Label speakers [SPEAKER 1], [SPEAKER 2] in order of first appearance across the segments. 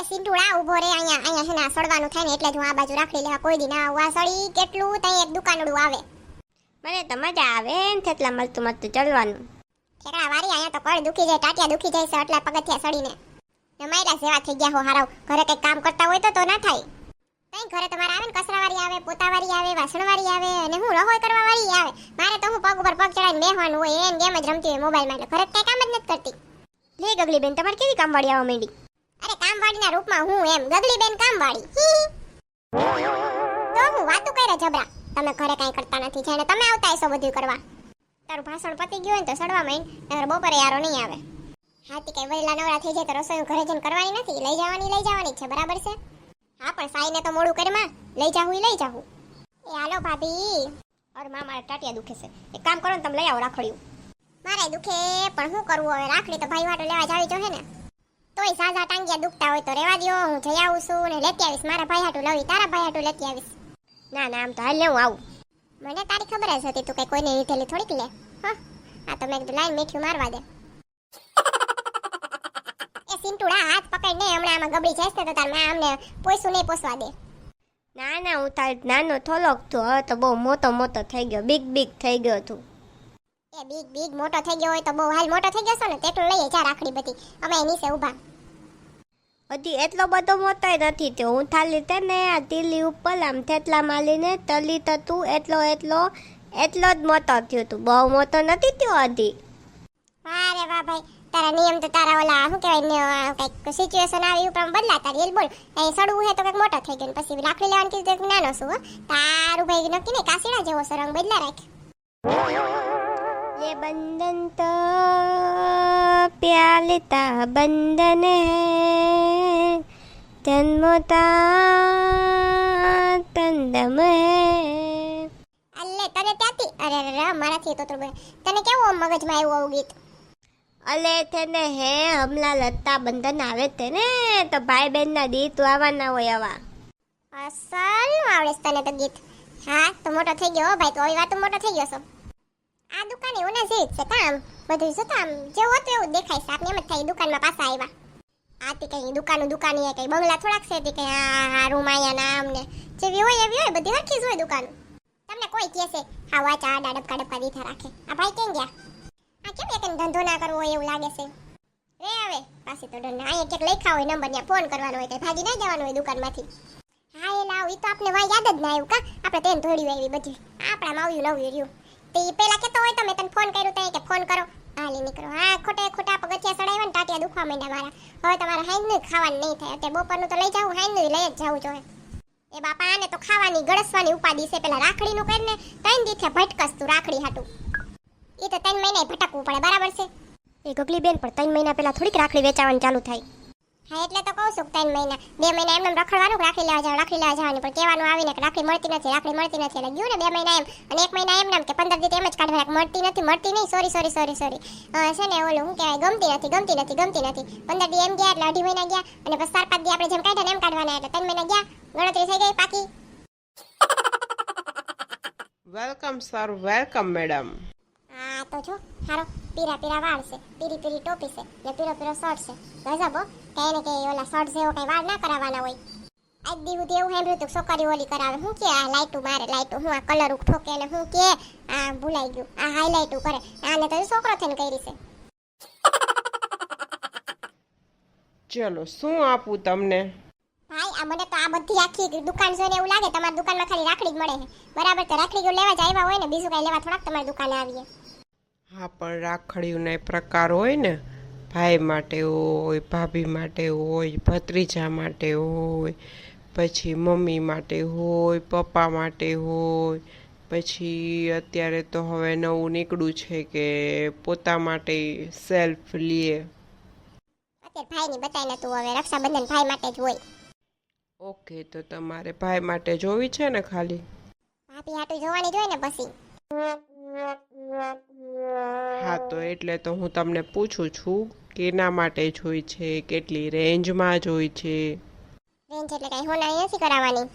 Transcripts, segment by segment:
[SPEAKER 1] એ સિંટુડા ઊભો રે અહીંયા અહીંયા છે ને આ સડવાનું થાય ને એટલે જ હું આ બાજુ રાખડી લેવા કોઈ દી ના આવું. આ સડી કેટલું ત્યાં એક દુકાનડું આવે?
[SPEAKER 2] મને તો મજા આવે ને થેટલા મળતું મળતું ચડવાનું.
[SPEAKER 1] ઠેકડા વારી અહીંયા તો કળ દુખી જાય ટાટિયા દુખી જાય છે એટલા પગથિયા સડીને ને માયડા જેવા થઈ ગયા હો હારાવ ઘરે કંઈક કામ કરતા હોય તો તો ના થાય. કઈ ઘરે તમારે આવે ને કચરાવાળી આવે પોતાવાળી આવે વાસણવાળી આવે અને હું રહોય કરવા વાળી આવે. મારે તો હું પગ ઉપર પગ ચડાવીને બેહવાનું હોય એમ ગેમ જ રમતી હોય મોબાઈલમાં એટલે ઘરે કઈ કામ જ નથી કરતી.
[SPEAKER 2] લે ગગલી બેન તમારે કેવી કામવાળી આવવા માંડી?
[SPEAKER 1] અરે કામવાળીના રૂપમાં હું એમ ગગલી બેન કામવાળી. તો હું વાતું કરે જબરા. તમે ઘરે કાંઈ કરતા નથી, જાણે તમે આવતા હશો બધું કરવા. તારું ભાષણ પતી ગયું હોય તો સડવા માંડ નગર બપોરે યારો નહીં આવે. હાથી કઈ વહેલા નવરા થઈ જાય તો રસોઈ ઘરે જઈને કરવાની નથી, લઈ જવાની લઈ જવાની છે, બરાબર છે? હા, પણ સાઈને તો મોડું કરમાં લઈ જાવું લઈ જાવું એ હાલો ભાભી.
[SPEAKER 2] અરે મા, મારા ટાટિયા દુખે છે. એક કામ કરો ને તમે લઈ આવો રાખડ્યું.
[SPEAKER 1] મારે દુખે, પણ શું કરવું હવે? રાખડી તો ભાઈ વાટો લેવા જાવી હે ને. તોય સાજા ટાંગિયા દુખતા હોય તો રેવા દો હું જઈ આવું છું ને લેતી આવીશ. મારા ભાઈ હાટું લવી તારા ભાઈ હાટું લેતી આવીશ.
[SPEAKER 2] ના ના, આમ તો હાલ લેવું, આવું.
[SPEAKER 1] મને તારી ખબર જ હતી તું કઈ કોઈને લીધેલી થોડીક લે. હા, આ તો મેં કીધું લાઈન મીઠું મારવા દે. એ સિંટુડા હાથ પકડ ને હમણાં આમાં ગબડી જશે તો તારમાં અમને પોસું નહીં પોસવા દે.
[SPEAKER 2] ના ના, હું તાર નાનો થોલોક તો હવે તો બહુ મોટો મોટો થઈ ગયો બિગ બિગ થઈ ગયો તું
[SPEAKER 1] એ બિગ બિગ મોટો થઈ ગયો હોય તો બહુ હાલ મોટો થઈ ગયો છો ને, તેટલું લઈએ, જા રાખડી બધી. અમે નીચે ઊભા.
[SPEAKER 2] હજી એટલો બધો મોટોય નથી થયો. હું થાલી તે ને આ તીલી ઉપર આમ થેટલા માલીને તલી થતું એટલો એટલો એટલો જ મોટો થયો તું. બહુ મોટો નથી થયો હજી.
[SPEAKER 1] અરે વાહ ભાઈ. તારા નિયમ તો તારા ઓલા શું કહેવાય કંઈક સિચ્યુએશન આવી ઉપર બદલાતા રીલ બોલ. એ સડવું હે તો કંઈક મોટો થઈ ગયો પછી રાખડી લેવાનું કીધું કંઈક નાનો શું તારું ભાઈ નક્કી નહીં કાસીડા જેવો સરંગ બદલા રાખ.
[SPEAKER 2] એ બંધન તો प्यालिता बंधन है जन्मता तंदम है
[SPEAKER 1] અલ્લે તને ત્યાંથી અરે અરે અરે, મારાથી તો તું તને કેવું આમ મગજમાં આવ્યું આવું ગીત
[SPEAKER 2] અલે તેને હે હમલા લતા બંધન આવે તે ને તો ભાઈ બહેન ના દીત આવવાના હોય આવા
[SPEAKER 1] અસલ આવડે છે તને તો ગીત હા તો મોટો થઈ ગયો હો ભાઈ તો આવી વાત મોટો થઈ ગયો છો આ દુકાન એવું ના જેવી છે કામ બધું શું કામ જેવું હતું એવું દેખાય છે. આપને એમ જ થાય દુકાનમાં પાછા આવ્યા. આ તે કઈ દુકાન દુકાન એ કઈ બંગલા થોડાક છે, તે કઈ આ આ રૂમ આયા ના અમને જેવી હોય એવી હોય, બધી રાખી હોય દુકાન. તમને કોઈ કહે છે હા વાચા આડા ડબકા ડબકા દીધા રાખે. આ ભાઈ કેમ ગયા? આ કેમ એક ધંધો ના કરવો એવું લાગે છે? રે આવે. પાછી તો ડર અહીંયા ક્યાંક લખ્યા હોય, નંબર ત્યાં ફોન કરવાનો હોય, કઈ ભાગી ના જવાનું હોય દુકાનમાંથી. હા, એ લાવ એ તો આપણે વાય યાદ જ ના આવ્યું કા? આપણે તેને ધોડ્યું આવી બધી. આપણામાં આવ્યું નવું રહ્યું. તો પેલા કેતો હોય તો મેં તને ફોન કર્યો તો કે ફોન કરો. હાલી નીકળો. હા, ખોટે ખોટા પગથિયા સડાવ્યા ને ટાટિયા દુખવા માંડ્યા મારા. હવે તમારે હાઈનું ખાવાનું નહીં થાય. અત્યારે બપોરનું તો લઈ જાવું હાઈનું લઈ જ જાવું જોઈએ એ બાપા, આને તો ખાવાની ગળસવાની ઉપાધિ છે. પેલા રાખડીનું કરીને ત્રણ દીથે ભટકસ તું રાખડી હાટું. એ તો ત્રણ મહિને ભટકવું પડે, બરાબર છે.
[SPEAKER 2] એ ગગલી બેન પણ ત્રણ મહિના પહેલા થોડીક રાખડી વેચાવાનું ચાલુ થાય.
[SPEAKER 1] હા એટલે તો કહું છું ત્રણ મહિના. બે મહિના એમ રખડવાનું રાખડી લેવા જાવ રાખડી લેવા જવાની. પણ કહેવાનું આવીને કે રાખડી મળતી નથી રાખડી મળતી નથી. એટલે ગયું ને બે મહિના એમ. અને એક મહિના એમ નામ કે પંદર દિવસ એમ જ કાઢવા મળતી નથી મળતી નહીં. સોરી સોરી સોરી સોરી છે ને ઓલું શું કહેવાય ગમતી નથી ગમતી નથી ગમતી નથી. પંદર દી એમ ગયા એટલે અઢી મહિના ગયા અને પછી ચાર પાંચ દી આપણે જેમ કાઢ્યા ને એમ કાઢવાના. એટલે ત્રણ મહિના ગયા ગણતરી થઈ ગઈ પાકી.
[SPEAKER 3] વેલકમ સર વેલકમ મેડમ
[SPEAKER 1] હા તો જો હારો પીરા પીરા વાળ છે પીરી પીરી ટોપી છે ને પીરો પીરો શર્ટ છે. ગજબ હો કઈ ને ઓલા શર્ટ જેવો કઈ વાળ ના કરાવવાના હોય. આજ દી સુધી એવું સાંભળ્યું તું છોકરી ઓલી કરાવે. હું કે આ લાઈટું મારે લાઈટું. હું આ કલર ઠોકે ને હું કે આ ભૂલાઈ ગયું. આ હાઈલાઈટું કરે આને તો છોકરો થઈને કરી છે.
[SPEAKER 3] ચલો શું આપું તમને?
[SPEAKER 1] ભાઈ આ મને તો આ બધી આખી દુકાન જોઈને એવું લાગે તમારી દુકાનમાં ખાલી રાખડી જ મળે છે. બરાબર તો રાખડી લેવા જ આવ્યા હોય ને બીજું કઈ લેવા થોડાક તમારી દુકાને આવીએ.
[SPEAKER 3] હા પણ રાખડીઓના પ્રકાર હોય ને. ભાઈ માટે હોય ભાભી માટે હોય ભત્રીજા માટે હોય પછી મમ્મી માટે હોય પપ્પા માટે હોય પછી અત્યારે તો હવે નવું નીકળ્યું છે કે પોતા માટે સેલ્ફ લે.
[SPEAKER 1] અત્યારે ભાઈની બતાવીને હવે રક્ષાબંધન ભાઈ માટે જ હોય.
[SPEAKER 3] ઓકે તો તમારે ભાઈ માટે જોવી છે ને ખાલી?
[SPEAKER 1] ભાભી હાટું જોવાની જોઈએ ને પછી.
[SPEAKER 3] હા તો એટલે તો હું તમને પૂછું છું. કેના માટે જોઈ છે કેટલી રેન્જમાં જોઈ છે?
[SPEAKER 1] રેન્જ એટલે કઈ હોનાની નથી કરાવવાની.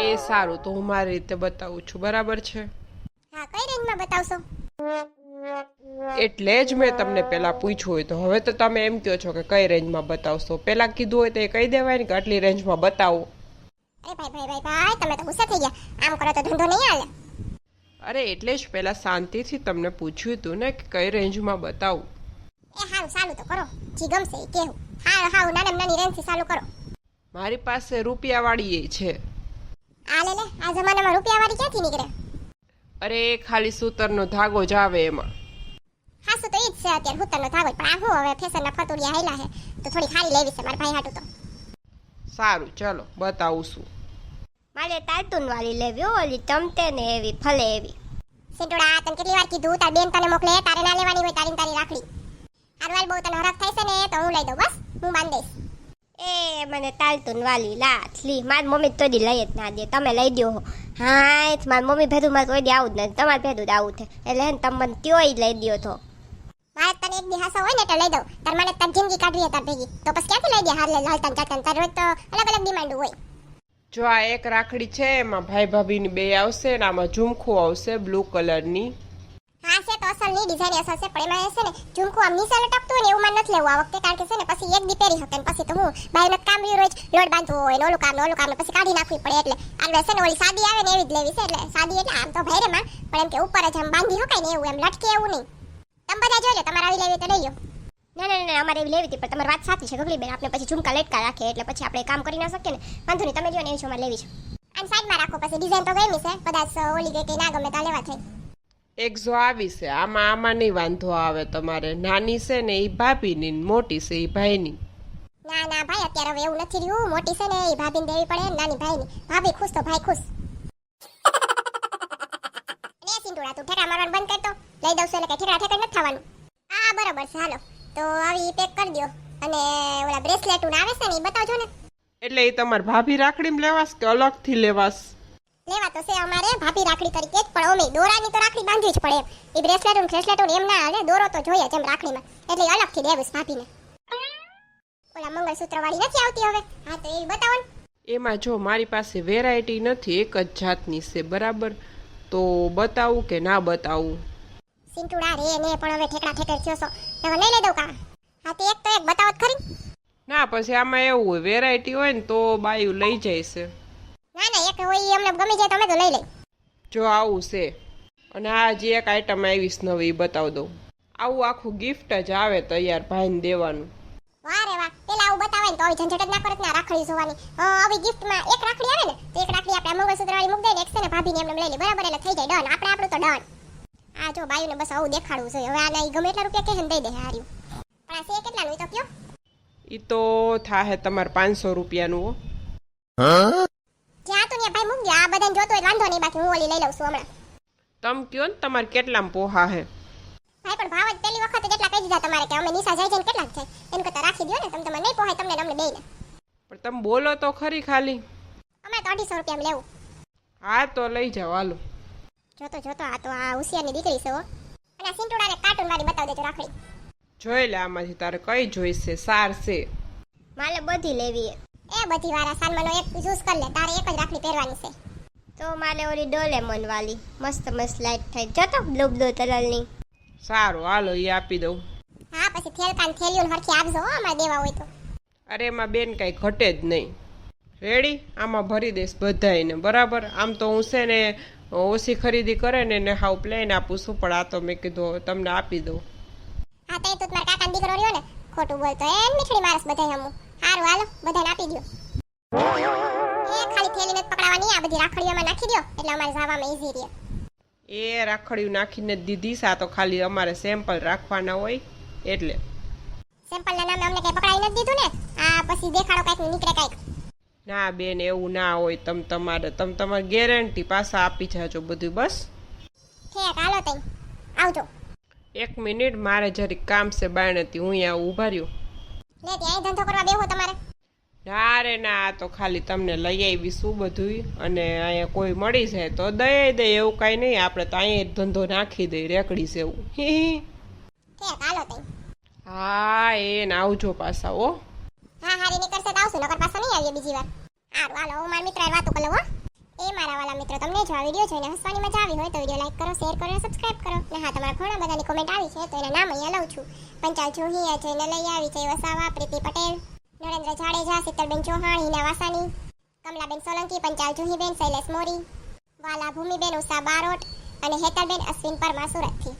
[SPEAKER 3] એ સારું તો હું મારી રીતે બતાવું છું બરાબર છે?
[SPEAKER 1] હા કઈ રેન્જમાં બતાવશો?
[SPEAKER 3] એટલે જ મેં તમને પહેલા પૂછ્યું હોય તો. હવે તો તમે એમ કહો છો કે કઈ રેન્જમાં બતાવશો? પહેલા કીધું હોય તો એ કહી દેવાય ને કે આટલી રેન્જમાં બતાવો.
[SPEAKER 1] અરે ભાઈ ભાઈ ભાઈ ભાઈ તમે તો ગુસ્સે થઈ ગયા. આમ કરો તો ધંધો નહીં હાલે.
[SPEAKER 3] અરે એટલે જ પહેલા શાંતિથી તમને પૂછ્યું હતું ને કે કઈ રેન્જમાં બતાવું.
[SPEAKER 1] એ હારું સાલું તો કરો. જી ગમશે એ કેવું. હારું હારું નાના નાની રેન્જથી ચાલુ કરો.
[SPEAKER 3] મારી પાસે રૂપિયાવાળી એ છે.
[SPEAKER 1] આ લે લે આ જમાનામાં રૂપિયા વાળી ક્યાંથી નીકળે?
[SPEAKER 3] અરે એ ખાલી સૂતરનો ધાગો જ આવે એમાં.
[SPEAKER 1] હાસુ તો એ જ છે અત્યારે હુતરનો થાગો પણ આ હું હવે ફેશનના ફતુડિયા હાયલા છે. તો થોડી ખાલી લેવી છે મારા ભાઈ હાટુ તો.
[SPEAKER 3] સારું ચલો બતાવું છું.
[SPEAKER 2] મારે તાલતુન વાળી લેવી હો, ઓલી ચમતે ને એવી ફલે એવી.
[SPEAKER 1] સિંટોડા તને કેટલી વાર કીધું? તાર બેન તને મોકલે તારે ના લેવાની હોય તારી ને તારી રાખડી. હારવાલ બહુ તને હરખ થાય છે ને તો હું લઈ દઉં બસ. હું બાંધી દઈશ.
[SPEAKER 2] એ મને તાલતુન વાલી લાટ લી મારી મમ્મી તો દી લઈ જ ના દે. તમે લઈ દો હા. મારી મમ્મી ભેદું મારે કોઈ દી આવું જ નથી. તમારે ભેદું જ આવું છે. એટલે હે ને તમે મને ત્યોય લઈ દ્યો તો.
[SPEAKER 1] મારે તને એક દિહાસો હોય ને તો લઈ દઉં. તાર મને તાર જિંદગી કાઢવી તાર ભેગી. તો પછી ક્યાંથી લઈ દે હાર લે લાલતા ચાટન તાર રોજ તો અલગ અલગ ડિમાન્ડ હોય.
[SPEAKER 3] જો આ એક રાખડી છે એમાં ભાઈ ભાભીની બે આવશે ને આમાં ઝુમખું આવશે બ્લુ કલરની.
[SPEAKER 1] હા છે તો અસલની ડિઝાઇન અસલ છે પણ એમાં છે ને ઝુમકું આમ નીચે લટકતું હોય ને એવું મારે નથી લેવું આ વખતે કારણ કે છે ને પછી એક દી પહેરી શકે ને પછી તો હું બાયને કામ રહ્યું રોજ લોટ બાંધવો હોય ને ઓલું કામ ઓલું કામ પછી કાઢી નાખવી પડે એટલે. આને છે ને ઓલી સાદી આવે ને એવી જ લેવી છે એટલે સાદી એટલે આમ તો ભાઈ માં પણ એમ કે ઉપર જ આમ બાંધી શકાય ને એવું એમ લટકે એવું નહીં. તમે બધા જોઈ લો તમારે આવી લેવી તો લઈ લો
[SPEAKER 2] ના ના ના અમારે એવી લેવી હતી પણ તમારી વાત સાચી છે ગગલી બેન આપણે પછી ઝુમકા લટકા રાખીએ એટલે પછી આપણે કામ કરી ના શકીએ ને. વાંધો નહીં તમે જો ને એવી છે અમારે લેવી છે.
[SPEAKER 1] અને સાઈડમાં રાખો પછી ડિઝાઇન તો ગમી છે કદાચ ઓલી ગઈ કે ના ગમે તો લેવા થઈ
[SPEAKER 3] એક જો આવી છે. આમાં આમાં નહીં વાંધો આવે તમારે. નાની છે ને એ ભાભીની ને મોટી છે એ ભાઈની.
[SPEAKER 1] ના ના ભાઈ અત્યારે હવે એવું નથી રહ્યું. મોટી છે ને એ ભાભીને દેવી પડે નાની ભાઈની. ભાભી ખુશ તો ભાઈ ખુશ. ને સિંધુડા તું ઠેકા મારવાનું બંધ કરતો લઈ દઉં છું એટલે કઈ ઠેકડ નથી થવાનું. હા બરોબર છે હાલો. તો આવી પેક કરી દો અને ઓલા બ્રેસલેટ આવે છે ને એ બતાવજો ને.
[SPEAKER 3] એટલે એ તમારે ભાભી રાખડીમાં લેવાસ કે અલગથી લેવાસ
[SPEAKER 1] લેવા તો છે અમારે ભાભી રાખડી તરીકે જ પણ અમે દોરાની તો રાખડી બાંધવી જ પડે એ બ્રેસલેટ ને બ્રેસલેટ એમ ના હાલે દોરો તો જોઈએ જેમ રાખડીમાં. એટલે અલગથી દેવું ભાભીને. ઓલા મંગળસૂત્ર વાળી નથી આવતી હવે? હા તો એ બતાવો
[SPEAKER 3] એમાં જો મારી પાસે વેરાયટી નથી એક જ જાતની છે બરાબર? તો બતાવું કે ના બતાવું?
[SPEAKER 1] સિંટુડા રે ને પણ હવે ઠેકડા ઠેકર થયો છો. હવે લઈ લે દઉં કા હા તે એક તો એક બતાવત ખરી.
[SPEAKER 3] ના પછી આમાં એવું હોય વેરાયટી હોય ને તો બાયું લઈ જાય છે.
[SPEAKER 1] એક હોય ઈ અમને ગમી જાય તમે તો લઈ લઈ.
[SPEAKER 3] જો આવું છે. અને આ જે એક આઈટમ આવીશ નવી એ બતાવી દઉં. આવું આખું ગિફ્ટ જ આવે તૈયાર ભાઈને દેવાનું.
[SPEAKER 1] વાહ રે વાહ. પેલા આવું બતાવે ને તો આવી ઝંઝટ જ ના કરત ને રાખડી જોવાની. આવી ગિફ્ટમાં એક રાખડી આવે ને તો એક રાખડી આપણે મંગળસૂત્ર વાળી મૂક દઈએ ને એક છે ને ભાભીને એમને લઈ લે બરાબર એટલે થઈ જાય. ડન આપણે આપણું તો ડન આ જો બાયુને બસ આવું દેખાડવું છે. હવે આને ગમે એટલા રૂપિયા કહે ને દઈ દે. હાર્યું. પણ આ છે કેટલાનું? તો કયો?
[SPEAKER 3] એ તો થાહે તમારે પાંચસો રૂપિયાનું હો
[SPEAKER 1] જ્યાં તો ત્યાં ભાઈ મૂક દો આ બધાને જોતો હોય વાંધો નહીં બાકી હું ઓલી લઈ લઉં છું હમણાં.
[SPEAKER 3] તમે કયો ને તમારે કેટલામાં પોહા હે?
[SPEAKER 1] ભાઈ પણ ભાવ જ પહેલી વખત જેટલા કહી દીધા તમારે કે અમે નિશા જાય જઈને ને કેટલા થાય એમ કરતા રાખી દો ને તમે તમને નહીં પોહાય તમને અમને બેયને.
[SPEAKER 3] પણ તમે બોલો તો ખરી ખાલી.
[SPEAKER 1] અમે તો અઢીસો રૂપિયામાં લેવું.
[SPEAKER 3] હા તો લઈ જાઓ હાલો.
[SPEAKER 1] જોતો જોતો આ તો આ હોશિયારની દીકરી છે હો. અને આ સિંટોડાને કાર્ટૂન વાળી બતાવી દેજો રાખડી.
[SPEAKER 3] જોઈ લે આમાંથી તારે કઈ જોઈશે સાર છે.
[SPEAKER 2] મારે બધી લેવી
[SPEAKER 1] એ બધી વાળા સાનમાનો એક ચૂઝ કરી લે તારે એક જ રાખડી પહેરવાની છે.
[SPEAKER 2] તો મારે ઓલી ડોલેમોન વાલી. મસ્ત મસ્ત લાઈટ થાય. જતો બ્લુ બ્લુ કલરની
[SPEAKER 3] સારું હાલો એ આપી દઉં.
[SPEAKER 1] હા પછી થેલકાન થેલીઓને હરખી આપજો હો અમારે દેવા હોય તો.
[SPEAKER 3] અરે એમાં બેન કાંઈ ઘટે જ નહીં. રેડી આમાં ભરી દઈશ બધાયને બરાબર? આમ તો હું છે ને ઓછી ખરીદી કરે ને એને હાવ પ્લેન આપું છું પણ આ તો મેં કીધું તમને આપી દઉં.
[SPEAKER 1] હા તો તું મારા કાકાનો દીકરો રહ્યો ને ખોટું બોલતો. એમ મીઠડી મારસ બધાય હમું. સારું હાલો બધાને આપી દો થેલીને આ બધી રાખડીઓમાં નાખી દો એટલે અમારે જવામાં ઈઝી રહે.
[SPEAKER 3] એ રાખડીયું નાખીને દીધી સા તો ખાલી અમારે સેમ્પલ રાખવાના હોય એટલે.
[SPEAKER 1] સેમ્પલના નામે અમને કઈ પકડાઈ નથી દીધું ને? આ પછી દેખાડો કાંઈક નીકળે કાંઈક.
[SPEAKER 3] ના બેન એવું ના હોય તમ તમારે તમ તમારી ગેરંટી પાછા આપી જાજો બધું બસ.
[SPEAKER 1] ઠેક હાલો તઈ આવજો.
[SPEAKER 3] એક મિનિટ મારે જરીક કામ છે બાયણેથી હું અહીંયા ઊભા રહ્યો.
[SPEAKER 1] લે ત્યાં ધંધો કરવા બેહો તમારે.
[SPEAKER 3] ના રે ના તો ખાલી તમને લઈ આવી શું બધું અને અહીંયા કોઈ મળી જાય તો દઈ દે એવું કાંઈ નહીં. આપણે તો અહીંયા ધંધો નાખી દઈ રેકડી છે એવું હી. એ ને આવજો પાછા હો.
[SPEAKER 1] હા હારી નીકળશે તો આવશું નકર પાછા નહીં આવીએ બીજી વાર. હારું હાલો હું મારા મિત્ર વાતો કરું હો. એ મારા વાલા મિત્રો તમને જો આ વીડિયો જોઈને હસવાની મજા આવી હોય તો વીડિયો લાઈક કરો શેર કરો અને સબસ્ક્રાઇબ કરો. ને હા તમારા ઘણા બધાની કોમેન્ટ આવી છે તો એના નામ અહીંયા લઉં છું. પંચાલ જોહી અજયને લઈ આવી છે વસાવા પ્રીતિ પટેલ નરેન્દ્ર જાડેજા શીતલબેન ચૌહાણ, હિના વાસાની કમલાબેન સોલંકી, પંચાલ જુહીબેન શૈલેષ મોરી, વાલા ભૂમિબેન ઉષા બારોટ અને હેતલબેન અશ્વિન પરમાર સુરતથી.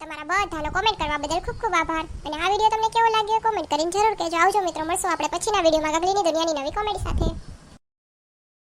[SPEAKER 1] તમારા બધાનો કોમેન્ટ કરવા બદલ ખૂબ ખૂબ આભાર. અને આ વીડિયો તમને કેવો લાગ્યો કોમેન્ટ કરીને જરૂર કહેજો. આવજો મિત્રો, મળશું આપણે પછીના વિડીયોમાં ગગલીની દુનિયાની નવી કોમેડી સાથે.